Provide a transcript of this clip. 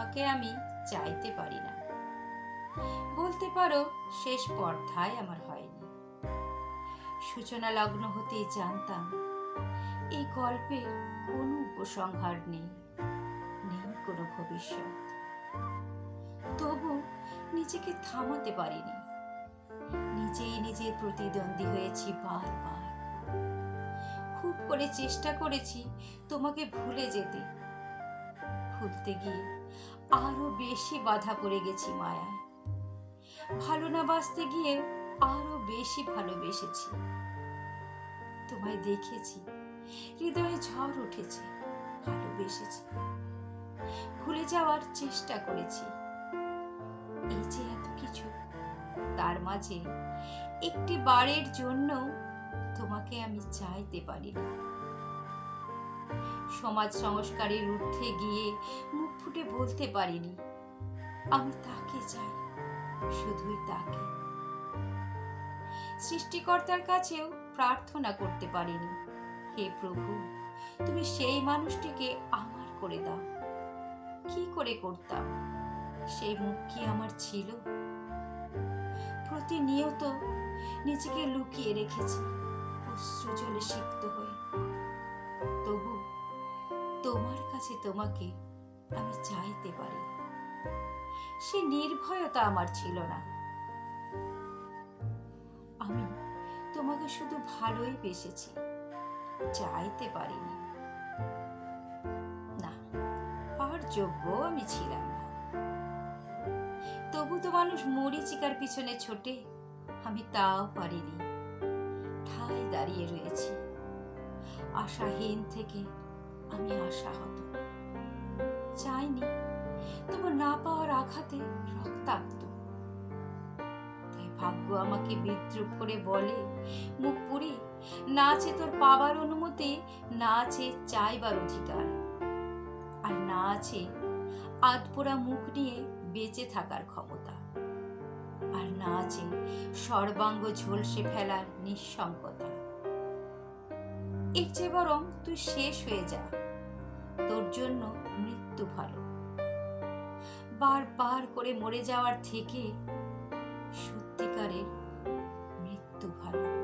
তোমাকে আমি চাইতে পারি না। বলতে পারো, শেষ পর্দায় আমার হয়নি। সূচনা লগ্ন হতেই জানতাম, এই গল্পের কোনো উপসংহার নেই নেই কোনো ভবিষ্যৎ। তবু নিজেকে থামাতে পারিনি। নিজেই নিজের প্রতিদ্বন্দ্বী হয়েছি বারবার। খুব করে চেষ্টা করেছি তোমাকে ভুলে যেতে। ভুলতে গিয়ে আরও বেশি বাধা পড়ে গেছি মায়ায় ভালো না বাসতে গিয়ে আরও বেশি ভালোবেসেছি। তোমায় দেখেছি, হৃদয়ে ঝড় উঠেছে, ভালোবেসেছি। ভুলে যাওয়ার চেষ্টা করেছি। এই যে এত কিছু, তার মাঝে একটি বারের জন্য তোমাকে আমি চাইতে পারিনি। সমাজ সংস্কারের ঊর্ধ্বে গিয়ে মুখ ফুটে বলতে পারিনি। আমি তাকে চাই, শুধুই তাকে। সৃষ্টিকর্তার কাছেও প্রার্থনা করতে পারিনি। হে প্রভু, তুমি সেই মানুষটিকে আমার করে দাও। কি করে করতাম? সেই মুখ কি আমার ছিল? প্রতিনিয়ত নিজেকে লুকিয়ে রেখেছি। অশ্রু জলে সিক্ত হয়ে কাছে তোমাকে আমি চাইতে পারি। সে নির্ভয়তা আমার ছিল না। আমি তোমাকে শুধু ভালোই বেসেছি, চাইতে পারিনি। না, পাওয়ার যোগ্য আমি ছিলাম না। তবু তো মানুষ মরিচিকার পিছনে ছোটে, আমি তাও পারিনি। ঠাই দাঁড়িয়ে রয়েছি, আশাহীন থেকে আমি আশাহত। চাইনি, তবু না পাওয়ার আঘাতে রক্তাক্ত। তাই ভাগ্য আমাকে বিদ্রুপ করে বলে, মুখ পুরি না আছে তোর পাবার অনুমতি, না আছে চাইবার অধিকার। আর না আছে আধপোড়া মুখ নিয়ে বেঁচে থাকার ক্ষমতা। আর না আছে সর্বাঙ্গ ঝলসে ফেলার নিঃসঙ্গতা। এর চেয়ে বরং তুই শেষ হয়ে যা। তোর জন্য মৃত্যু ভালো। বার বার করে মরে যাওয়ার থেকে সত্যিকারের মৃত্যু ভালো।